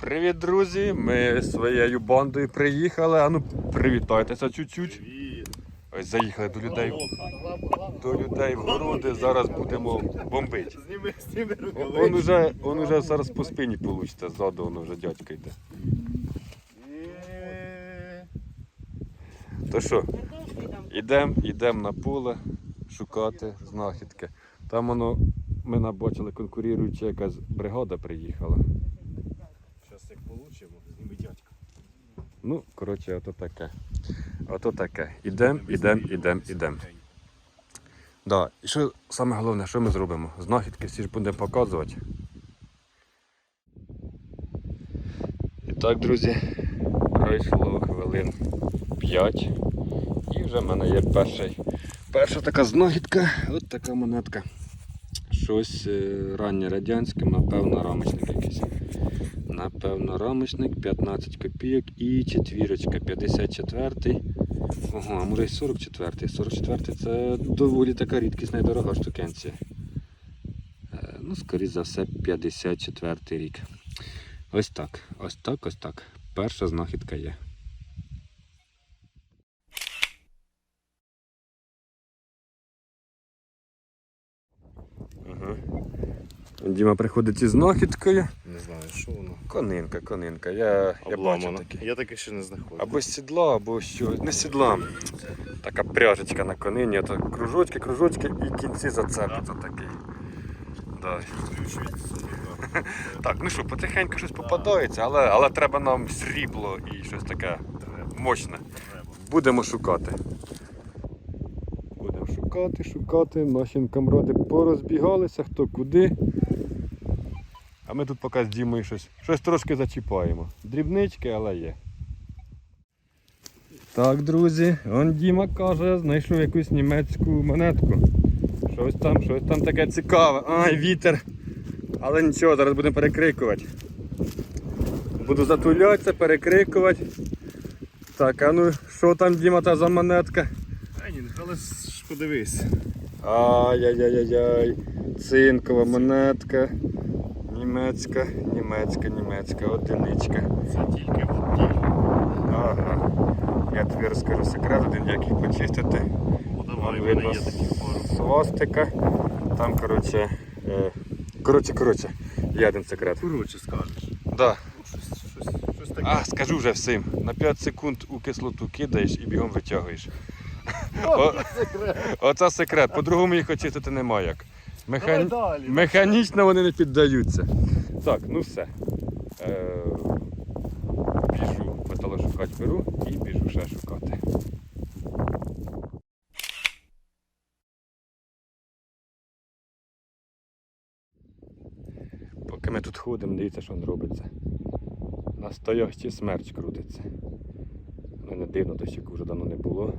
Привіт, друзі! Ми своєю бандою приїхали. А ну привітайтеся чуть-чуть. Ось заїхали до людей. До людей в городи. Зараз будемо бомбити. Он уже, он уже зараз по спині получите, ззаду воно вже дядька йде. Е, То що, ідемо ідем на поле шукати знахідки. Там воно ми набачили конкуруюча якась бригада приїхала. Щас як получимо, зніми дядька. Ну, коротше, ото таке. Ото таке. Ідем, ідем, ідем, ідем. Да. І що саме головне, що ми зробимо? Знахідки всі ж будемо показувати. І так, друзі, пройшло хвилин 5. І вже в мене є перший, перша така знахідка, от така монетка. Щось е, раннє радянське, напевно, рамочник якийсь. Напевно, рамочник 15 копійок і четвірочка 54. Ого, а може й 44. 44 це доволі така рідкісна і дорога штукенція. Е, Ну, скоріше за все, 54-й рік. Ось так, ось так, ось так. Перша знахідка є. Ага. Діма приходить із знахідкою. Не знаю, що воно. Конинка, конинка. Я, я бачу такі. Я таке ще не знаходив. Або сідла, або що. Не сідла. Така пряжечка на конині, то кружочки, кружочки і кінці зацепиться такий. Да. Так, ну що, потихеньку щось попадається, але, але треба нам срібло і щось таке мощне. Будемо шукати. Будемо шукати, шукати. Наші камради порозбігалися, хто куди. А ми тут поки з Дімою щось, щось трошки зачіпаємо. Дрібнички, але є. Так, друзі, он Діма каже, знайшов якусь німецьку монетку. Щось там, щось там таке цікаве. Ай, вітер. Але нічого, зараз будемо перекрикувати. Буду затулятися, перекрикувати. Так, а ну що там, Діма, та за монетка? Ай, ні, але ж подивись. Ай-яй-яй-яй. Цинкова монетка. Німецька, німецька, німецька, одиничка. Це тільки в тілі. Ага. Я тобі розкажу секрет, один як їх почистити. О, Вон видно свастика. Там, коротше, е, коротше, коротше, є один секрет. Коротше, скажеш. Да. Щось, щось, щось таке. А, скажу вже всім. На 5 секунд у кислоту кидаєш і бігом витягуєш. О, оце секрет. По-другому їх очистити нема як. Давай далі. Механічно вони не піддаються. Так, ну все. Е... Біжу металошукач беру і біжу ще шукати. Поки ми тут ходимо, дивіться, що він робиться. Настоящий смерч крутиться. Ну не дивно, дощику вже давно не було.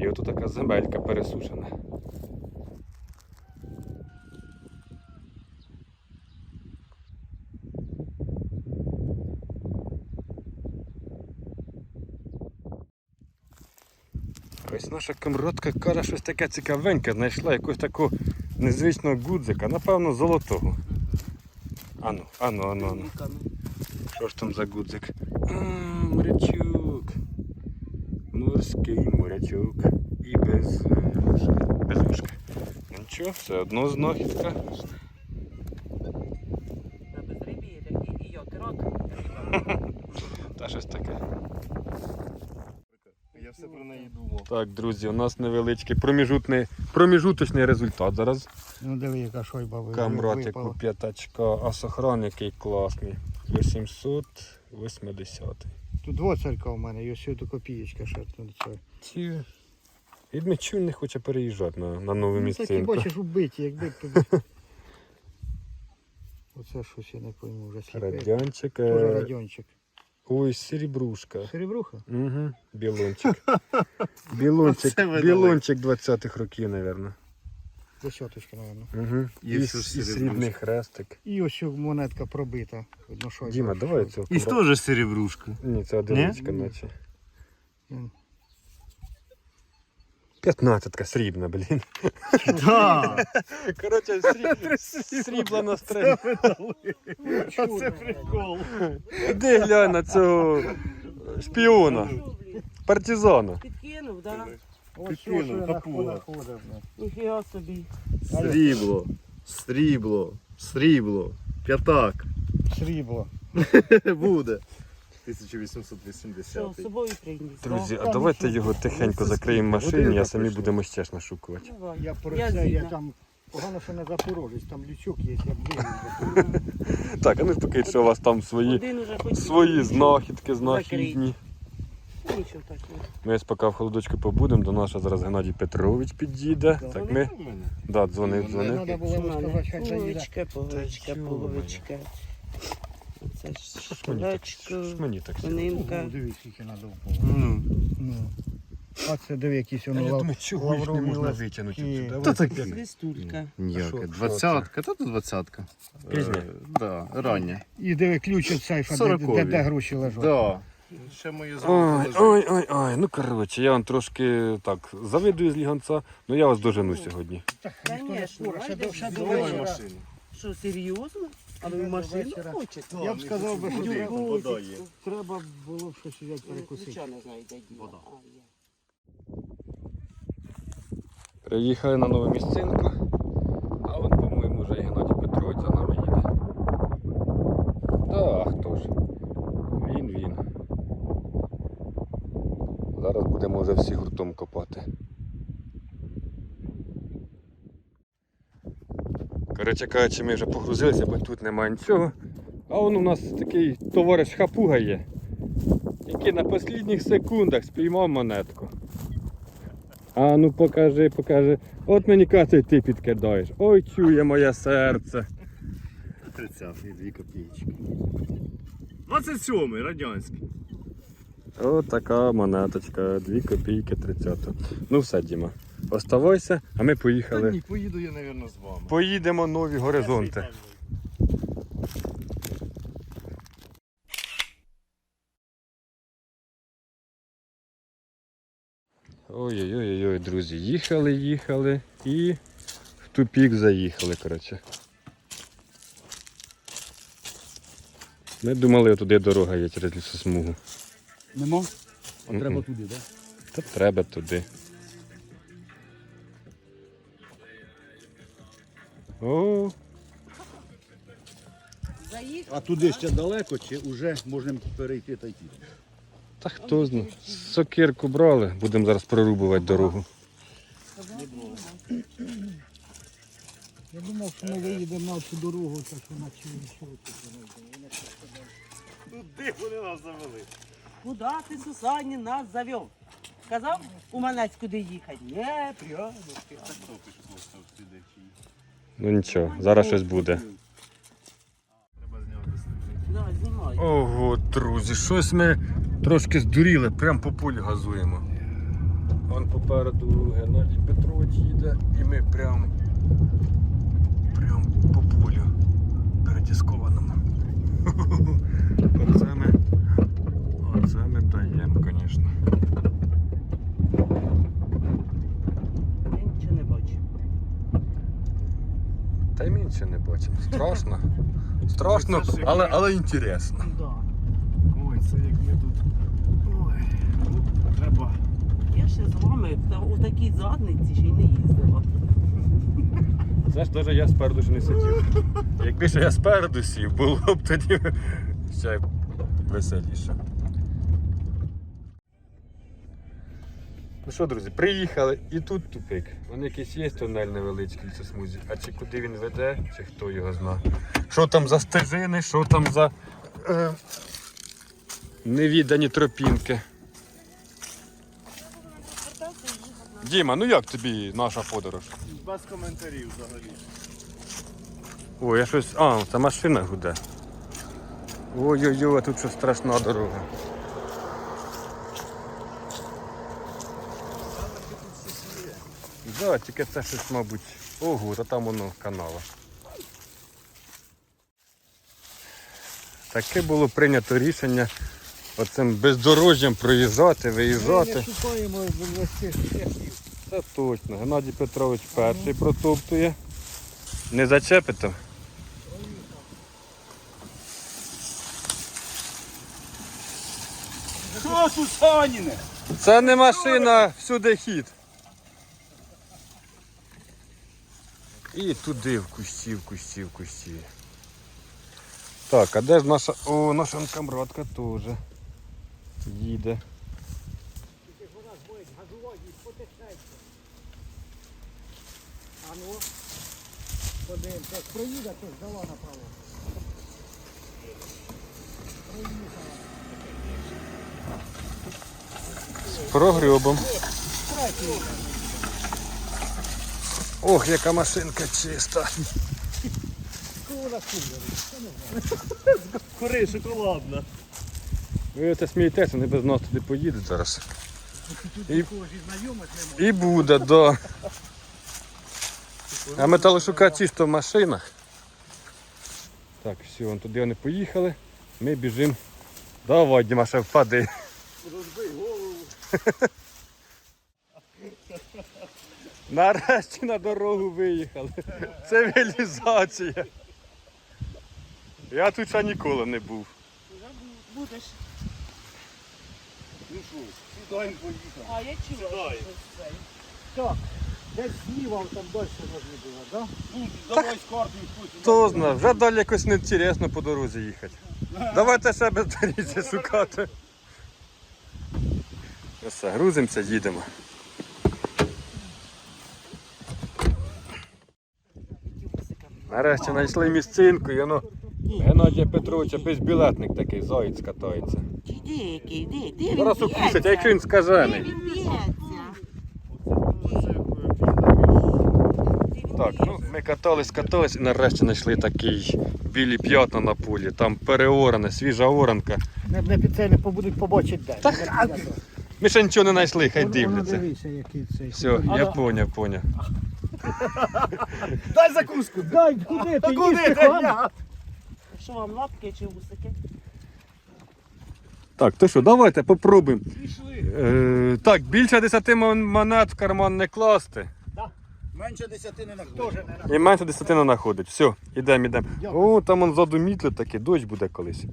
І, і отут така земелька пересушена. Ось наша камротка каже, щось таке цікавеньке, знайшла якогось такого незвичного гудзика, напевно, золотого. Ану, ану, ану, ану. Що ж там за гудзик? А, морячок. Морський морячок. І без, е, без вушка. Ну Нічого, все одно знахідка. Та щось таке. Все про неї думав. Так, друзі, у нас невеличкий проміжутний, проміжуточний результат зараз. Ну диви, яка шойба випала. п'ятачка, а сохран який класний. 880. Тут два церква у мене, і ось сюди копієчка ще тут. Ті. Відмічу не хоче переїжджати на, на нову Ну, так і бачиш убиті, якби тобі. Оце щось я не пойму вже сліпе. Радянчик. Тоже радіончик. Ой, серебрушка. Серебруха? Угу. Білончик. Білончик, Оце видали. білончик 20-х років, мабуть. Десяточка, мабуть. Угу. Є І, і срібний серебрушка. хрестик. І ось монетка пробита. Шойба. Діма, давай цього. І теж серебрушка. Ні, це одиничка, наче. 15 срібна, блін. Да. Коротше, сріб... срібла на стрелі. Це прикол. Іди глянь на цього шпіона, партизана. Підкинув, да? Ось Підкинув, я знаходив. Ніфіга собі. Срібло, срібло, срібло, п'ятак. Срібло. Буде. Що, 1880. з собою приніс? Друзі, да? а давайте його тихенько закриємо в машині, а самі будемо ще ж нашукувати. Давай. Я про Я це, я згідна. там погано, що не запорожець, там лючок є, я б. Так, а ну ж поки що у вас там свої, Один уже хоч свої знахідки, знахідні. Нічого такого. Ми ось поки в холодочку побудемо, до нас ще зараз Геннадій Петрович підійде. Так ми. Да, дзвонив, дзвонив. Треба було сказати, хай заїде. Половичка, половичка, половичка. Це ж Що ж мені так? школечко, Що ж мені так? свининка. Ого, скільки надовго. Ну. А це диви, якісь воно лав... чого їх не можна витягнути сюди? Та так Свистулька. Що Двадцятка, та тут двадцятка. Пізня? Е, Да, рання. І диви, ключ від сейфа, де, де, де гроші лежать. Да. Ще мої Ой, ой, ой, ой. Ну коротше, я вам трошки так завидую з ліганця, але я вас дожену сьогодні. Так, ніхто не Конечно, спорить, ще до, ще до вечора. Що, серйозно? А ви До в машину хочете? Я б сказав би, що вода є. треба було б щось взяти перекусити. Нічого не знайде діла. Приїхали на нову місцинку, а от, по-моєму, вже і Геннадій Петрович за нами їде. Да, хто ж? Він, він. Зараз будемо вже всі гуртом копати. Коротше кажучи, ми вже погрузилися, бо тут немає нічого. А он у нас такий товариш хапуга є, який на останніх секундах спіймав монетку. А ну покажи, покажи. От мені кацай ти підкидаєш. Ой, чує моє серце. 30 дві копійки. 27-й радянський. От така монеточка, 2 копійки 30. Ну все, Діма. Оставайся, а ми Та поїхали. ні, поїду я, мабуть, з вами. Поїдемо нові горизонти. Ой-ой-ой, друзі, їхали, їхали і в тупік заїхали, коротше. Ми думали, туди дорога є через лісосмугу. Нема? А треба туди, так? Та треба туди. О, А туди ще далеко, чи вже можемо перейти та йти? та хто знає. Сокирку брали, будемо зараз прорубувати дорогу. Я думав, що ми виїдемо на цю дорогу, так що на високу. Туди вони нас завели. Куда ти, Сусанін, нас завів? Сказав у Манець куди їхати? Ні, прямо. Ну нічого, зараз щось буде. Ого, друзі, щось ми трошки здуріли, прям по полі газуємо. Вон попереду Геннадій Петрович їде і ми прям, прям по полю перетіскованому. Оце ми, оце ми даємо, звісно. Я нічого не бачу. Та й ми нічого не бачимо. Страшно. Страшно, Це ж як- але, але інтересно. Да. Ой, це як ми тут. Ой, ну, треба. Я ще з вами та у такій задниці ще й не їздила. Ж теж я спереду ж не сидів. Якби ж я спереду сів, було б тоді ще веселіше. Ну що, друзі, приїхали і тут тупик. Вон якийсь є тунель невеличкий в лісосмузі. А чи куди він веде, чи хто його зна. Що там за стежини, що там за е, невідані тропінки. Діма, ну як тобі наша подорож? Без коментарів взагалі. Ой, я щось. А, це машина гуде. Ой-ой-ой, а тут що страшна дорога. Да, тільки це щось, мабуть. Ого, та там воно канала. Таке було прийнято рішення оцим бездорожжям проїжджати, Ми виїжджати. не шукаємо вести шляхів. Це точно. Геннадій Петрович перший протоптує. Не зачепите? Що тут Саніне? Це не машина, всюди хід. І туди в кущі, в кущі, в кущі. Так, а де ж наша. О, наша камрадка теж їде. А ну, подивимося, проїде, то ж дала направо. З прогрібом. Ох, яка машинка чиста. Кури шоколадна. Ви це смієтеся, не без нас туди поїдуть зараз. І, і буде, да. А металошука чисто в машинах. Так, все, вон туди вони поїхали. Ми біжимо. Давай, Діма, ще впади. Розбий голову. Нарешті на дорогу виїхали. Цивілізація. Я тут ще ніколи не був. Будеш. Ну що, сідаємо поїхали. А я чула. Сідай. Так, десь зліва там далі можна було, так? Ну, давай з картою хтось. Хто знає, вже далі якось неінтересно по дорозі їхати. Давайте ще без шукати. Все, грузимося, їдемо. Нарешті знайшли місцинку, і воно Геннадія Петровича безбілетник такий, заєць катається. Іди, який, іди, іди, він Зараз укусить, а якщо він скажений. Він б'ється. Так, ну ми катались, катались і нарешті знайшли такий білі п'ятна на полі. Там переоране, свіжа оранка. Не, не під це не побудуть побачити де. Так, Ми ще нічого не знайшли, хай дивляться. Дивися, який цей. Все, я поняв, поняв. Дай закуску. Дай, куди ти Куди їсти, ти? Що вам лапки чи вусики? Так, то що, давайте попробуємо. Пішли. Е, так, більше 10 мон- монет в карман не класти. Менше десяти не Теж находить. не на- І менше 10 не знаходить. Все, ідемо, ідемо. О, там он ззаду мітли такі, дощ буде колись.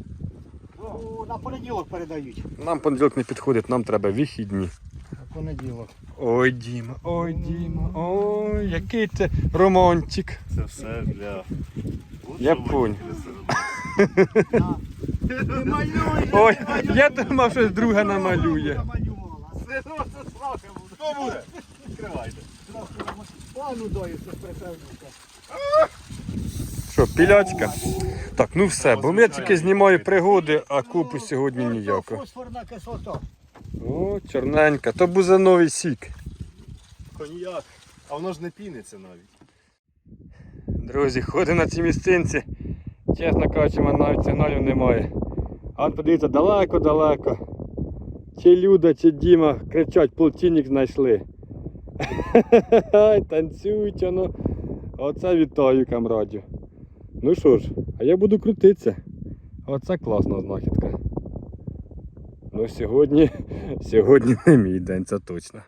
О, На понеділок передають. Нам понеділок не підходить, нам треба вихідні. На понеділок. Ой, Діма, ой, Діма, ой, який це романтик. Це все для. Я понял. Ой, я думав, щось друге намалює. Хто буде? Відкривайте. Пану даю, що. Що, пілячка? Так, ну все, бо я тільки знімаю пригоди, а купу сьогодні ніяко. Фосфорна кислота. О, чорненька, то бузиновий сік. Коньяк. А воно ж не піниться навіть. Друзі, ходимо на цій місцинці. Чесно кажучи, мене навіть сигналів немає. А подивіться, далеко-далеко. Чи Люда, чи Діма кричать, полтинник знайшли. Ай, танцюють воно. Оце вітаю камрадів. Ну що ж, а я буду крутитися. Оце класна знахідка. Ну сьогодні, сьогодні не мій день, це точно.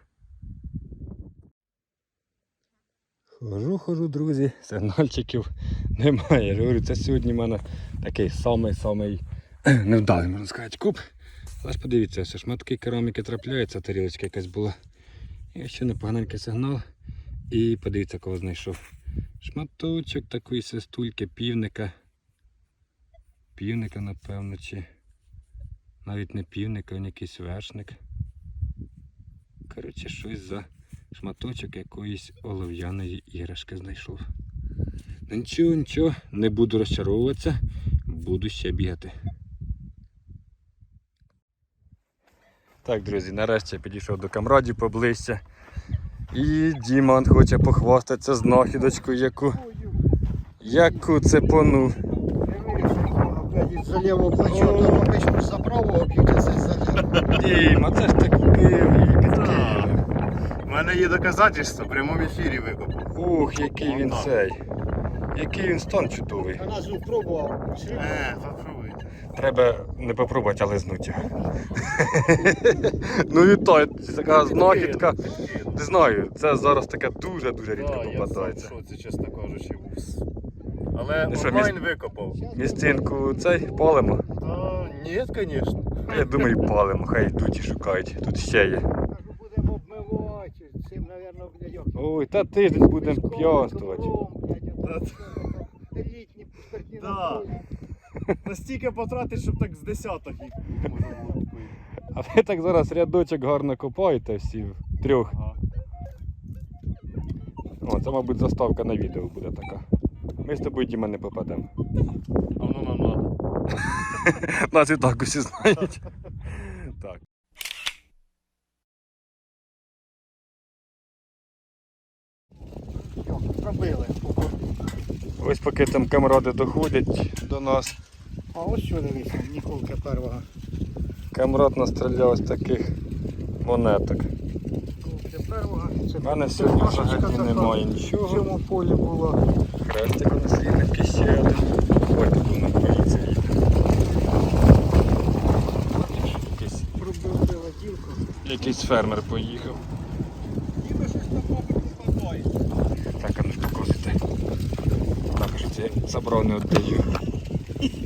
Хожу, хожу, друзі, сигнальчиків немає. Я говорю, це сьогодні в мене такий самий-самий невдалий, можна сказати, куп. Але ж подивіться, ось шматки кераміки трапляються, тарілочка якась була. І ще непоганенький сигнал. І подивіться, кого знайшов. Шматочок такої свистульки, півника. Півника, напевно, чи навіть не півника, він якийсь вершник. Коротше, щось за шматочок якоїсь олов'яної іграшки знайшов. Ну нічого, нічого, не буду розчаровуватися, буду ще бігати. Так, друззі, нарешті я підійшов до камрадів поближче. І Діман хоче похвастатися знахідочкою, яку, яку цепону. Опять за лівого плеча, то обично за правого б'ють, а це за лівого. Діма, це ж такий У мене є доказательство, в прямому ефірі викопав. Ух, який він цей. Який він стан чудовий. А назву пробував. Е, попробуйте. Треба не попробувати, а лизнути його. ну вітаю, це така знахідка. Не знаю, це зараз таке дуже-дуже рідко Да, я сам попадається. в шоці, чесно кажучи, був. Але Ну що, онлайн викопав. Містинку цей палимо. Та ні, звісно. Я думаю, палимо, хай йдуть і шукають. Тут ще є. Кажу, будемо обмивати. Цим, мабуть, блядь. Ой, та тиждень будемо п'ястувати. Да. поля. Настільки потратить, щоб так з десяток їх можна було купити. А ви так зараз рядочок гарно копаєте всі в трьох. Ага. О, це, мабуть, заставка на відео буде така. Ми з тобою, Діма, не попадемо. А воно нам надо. Нас і так усі знають. Так. Пробили. Ось поки там камради доходять до нас. А ось що дивися, Ніколка первого. Камрад настріляв ось таких монеток. У мене сьогодні взагалі немає В цьому полі була. Хрестик у нас є ще один. Ой, тут боїться їде. Якийсь, ділку. якийсь фермер поїхав. Ніби щось там, мабуть, попадає. Так, а ну ж показуйте. Так, що це не віддаю.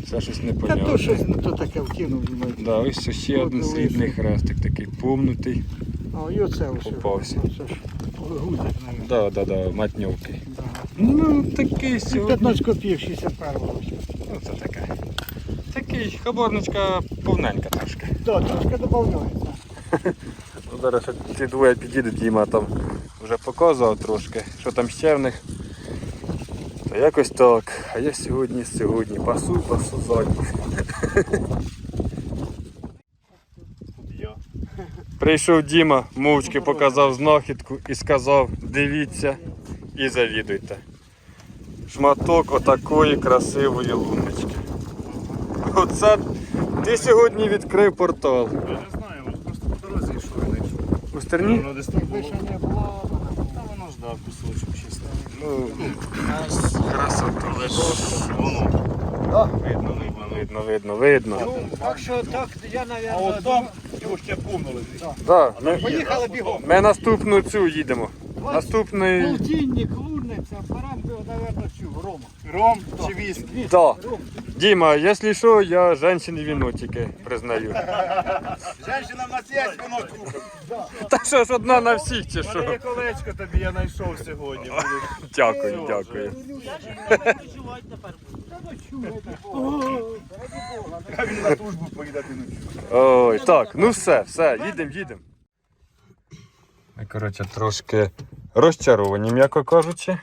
Це щось Та непонятне. то щось не то таке вкинув. думаю. Да, ось ще один От срібний хрестик, такий помнутий. А, і оце ось. Попався. Ж гузик, мабуть. Да, да, да, матньовки. Да. Ну, такий сьогодні. 15 копійок 61-го. Ну, це таке. Такий хабарничка повненька трошки. Так, трошки додається. Ну, Зараз ще ці двоє підійдуть, Діма там вже показував трошки, що там ще в них. То якось так. А я сьогодні, сьогодні пасу, пасу задню. Я. Прийшов Діма, мовчки показав знахідку і сказав, дивіться і завідуйте. Шматок отакої красивої луночки. Оце ти сьогодні відкрив портал. Я не знаю, от просто по дорозі йшов і знайшов. У стерні? Воно десь там було. ще Та воно ж да, кусочок чисто. Ну, красота. Але ж воно. Видно, видно, видно, видно, видно. Ну, так що так, я, А от там його ще помнили. Да, ми, поїхали бігом. ми наступну цю їдемо. Наступний. Полтинник, лунниця, беремо, мабуть, цю, Рома. Ром чи віск? Да. Ром. Діма, якщо що, я жінчин віно тільки признаю. Женщина в нас є, воно Та що ж одна на всіх чи У мене що? колечко тобі, я знайшов сьогодні. Дякую, дякую. Я ж не переживати тепер він на службу поїдати ночі. Ой, так, ну все, все, їдемо, їдемо. Ми, коротше, трошки розчаровані, м'яко кажучи.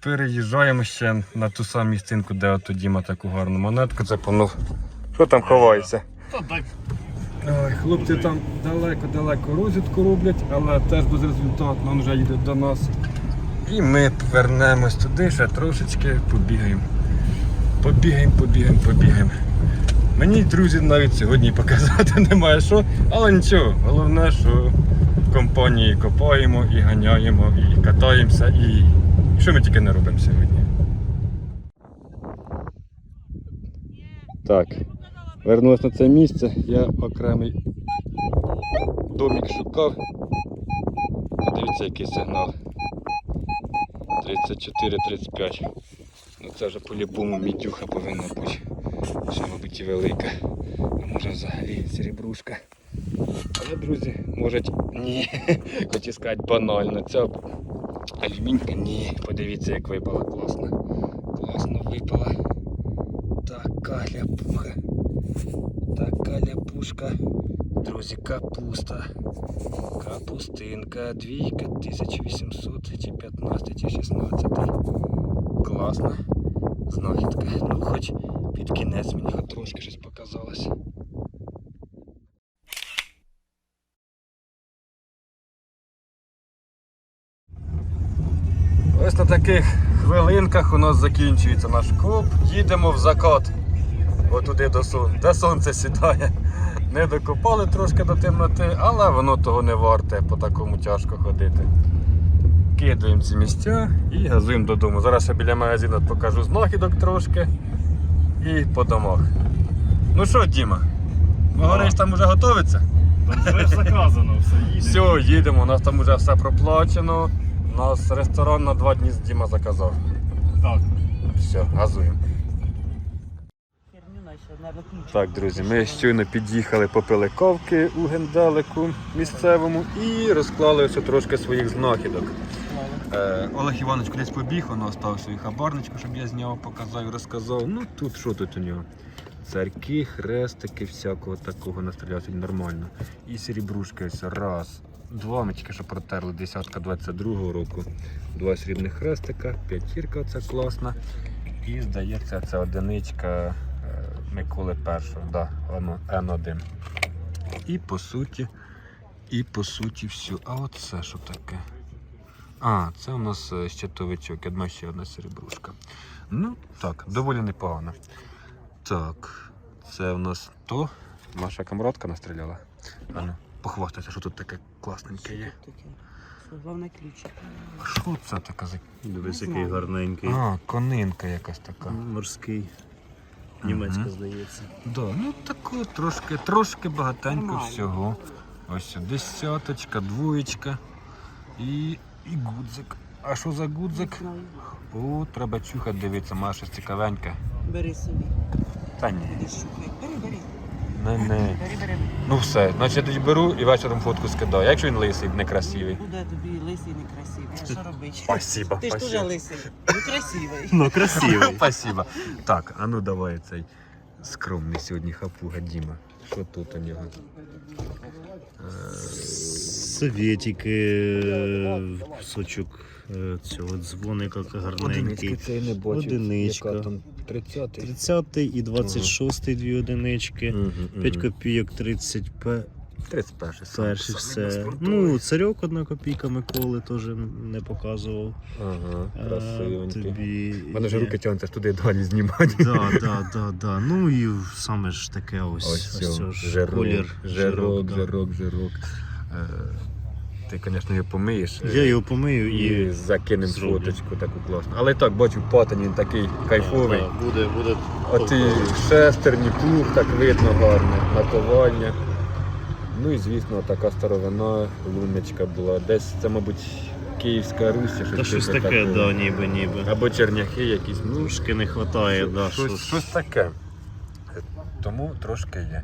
Переїжджаємо ще на ту саму місцинку, де от Діма таку гарну монетку запанув. Що там ховається? Ой, хлопці там далеко-далеко розвідку роблять, але теж безрезультатно він вже їде до нас. І ми повернемось туди, ще трошечки побігаємо. Побігаємо, побігаємо, побігаємо. Мені, друзі, навіть сьогодні показати немає що, але нічого. Головне, що в компанії копаємо і ганяємо, і катаємося, і що ми тільки не робимо сьогодні. Так, вернусь на це місце. Я окремий домик шукав. Подивіться, який сигнал. 34-35. Ну це вже по-любому мідюха повинна бути. Ще, мабуть, і велика. А може взагалі серебрушка. Але, друзі, може ні. Хочу сказати банально. Ця алюмінька ні. Подивіться, як випала класно. Класно випала. Така ляпуха. Така ляпушка. Друзі, капуста. Капустинка. Двійка 1800 чи 15 чи 16. Класна Знахідка. Ну хоч під кінець мені хоч трошки щось показалось. Ось на таких хвилинках у нас закінчується наш коп. Їдемо в закат. Отуди до сонця, де сонце сідає. Не докопали трошки до темноти, але воно того не варте, по такому тяжко ходити. Покидаємо ці місця і газуємо додому. Зараз я біля магазину покажу знахідок трошки і по домах. Ну що, Діма? Говориш, там вже готовиться? Там все заказано, все їде. Все, їдемо, у нас там вже все проплачено. У нас ресторан на два дні з Діма заказав. Так. Все, газуємо. Так, друзі, ми щойно під'їхали, попили ковки у генделику місцевому і розклали ось трошки своїх знахідок. Е, Олег Іванович кудись побіг, воно оставив свою хабарничку, щоб я зняв, показав і розказав. Ну тут що тут у нього? Царки, хрестики, всякого такого настріляти нормально. І серебрушки ось раз. Два ми тільки що протерли, десятка 22-го року. Два срібних хрестика, п'ятірка це класна. І здається, це одиничка е, Миколи першого, да, Н1. І по суті, і по суті все. А оце що таке? А, це у нас е, щитовичок, думаю, ще одна серебрушка. Ну, так, доволі непогано. Так, це у нас то. Наша камрадка настріляла. А ну, похвастайся, що тут таке класненьке є. Головне ключик. А що це таке за. Дивись, який гарненький. А, конинка якась така. Морський. Мгм. Німецька, здається. Да, ну тако трошки, трошки багатенько Нормально. всього. Ось десяточка, двоєчка і, і гудзик. А що за гудзик? О, треба чухати, дивитися, має щось цікавеньке. Бери собі. Та ні, Бери, бери. не, не. Бери, бери. Ну все, значить я тоді беру і вечором фотку скидаю. Якщо він лисий, некрасивий. Буде тобі лисий некрасивий. А що робити? Спасибо, Ти ж спасибо. лисий. Ну красивий. Ну, красивий. Спасибо. Так, а ну давай цей скромний сьогодні хапуга Діма. Що тут у нього? Е, кусочок е, цього дзвоника гарненький. цей не бачив. Одиничка. Яка там 30-й. 30 і 26-й дві одинички. 5 копійок 30 п. 31 Перший все. Ну, царьок одна копійка Миколи теж не показував. Ага, красивенький. Тобі мене вже руки тягнуться туди далі знімати. Да, да, да, да. Ну і саме ж таке ось, Ось ось, жирок, колір. жирок, да. жирок, жирок. Е, Ти, звісно, його помиєш. Я його помию і і закинемо фоточку таку класну. Але так, бачу, патин він такий кайфовий. Да, буде, буде. Оті шестерні, плуг, так видно гарне, наковальня. Ну і звісно, така старовина, луночка була. Десь це, мабуть, Київська Русь, чи Та щось, щось таке, такого. да, ніби, ніби. Або черняхи якісь. Ну, Трошки не вистачає, да, щось, щось. щось таке. Тому трошки є.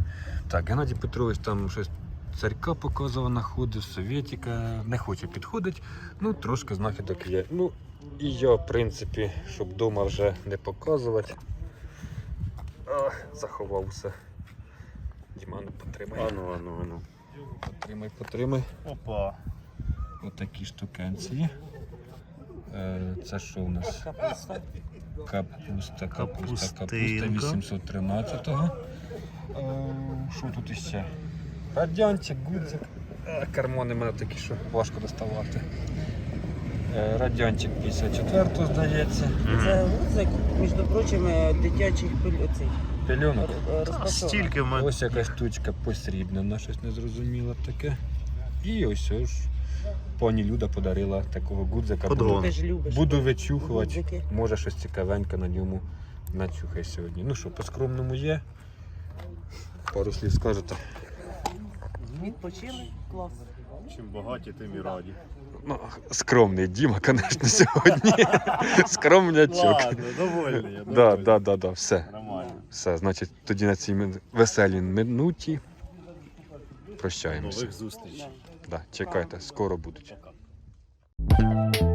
Так, Геннадій Петрович там щось царька показував, знаходив, совєтіка, не хоче підходить. Ну, трошки знахідок є. Ну, і я, в принципі, щоб вдома вже не показувати. Ах, заховав все. Діману, потримай. Ану, ану, ану. Потримай, потримай. Опа. Отакі штукенці. Е, Це що у нас? Капуста. Капуста, капуста, капуста 813-го. Е, Що тут іще? Радянчик, гудзик. Кармони в мене такі, що важко доставати. Е, Радянчик 54-го, здається. Це гудзик, між прочим, е, дитячих пиль- оцей, Пельонок. е. Стільки в мене. Ось якась штучка посрібнена, щось незрозуміле таке. І ось ж пані Люда подарила такого гудзика. Буду, буду вичухувати. Гудзики. Може щось цікавеньке на ньому начухай сьогодні. Ну що, по скромному є. Пару слів скажете. Відпочили? Клас. Чим багаті, тим і раді. Ну, скромний Діма, звісно, сьогодні. Скромнячок. довольний я. Да, да, да, да, все. Нормально. Все, значить, тоді на цій мин- веселій минуті прощаємося. Нових зустрічей. Да, чекайте, скоро будуть. Пока.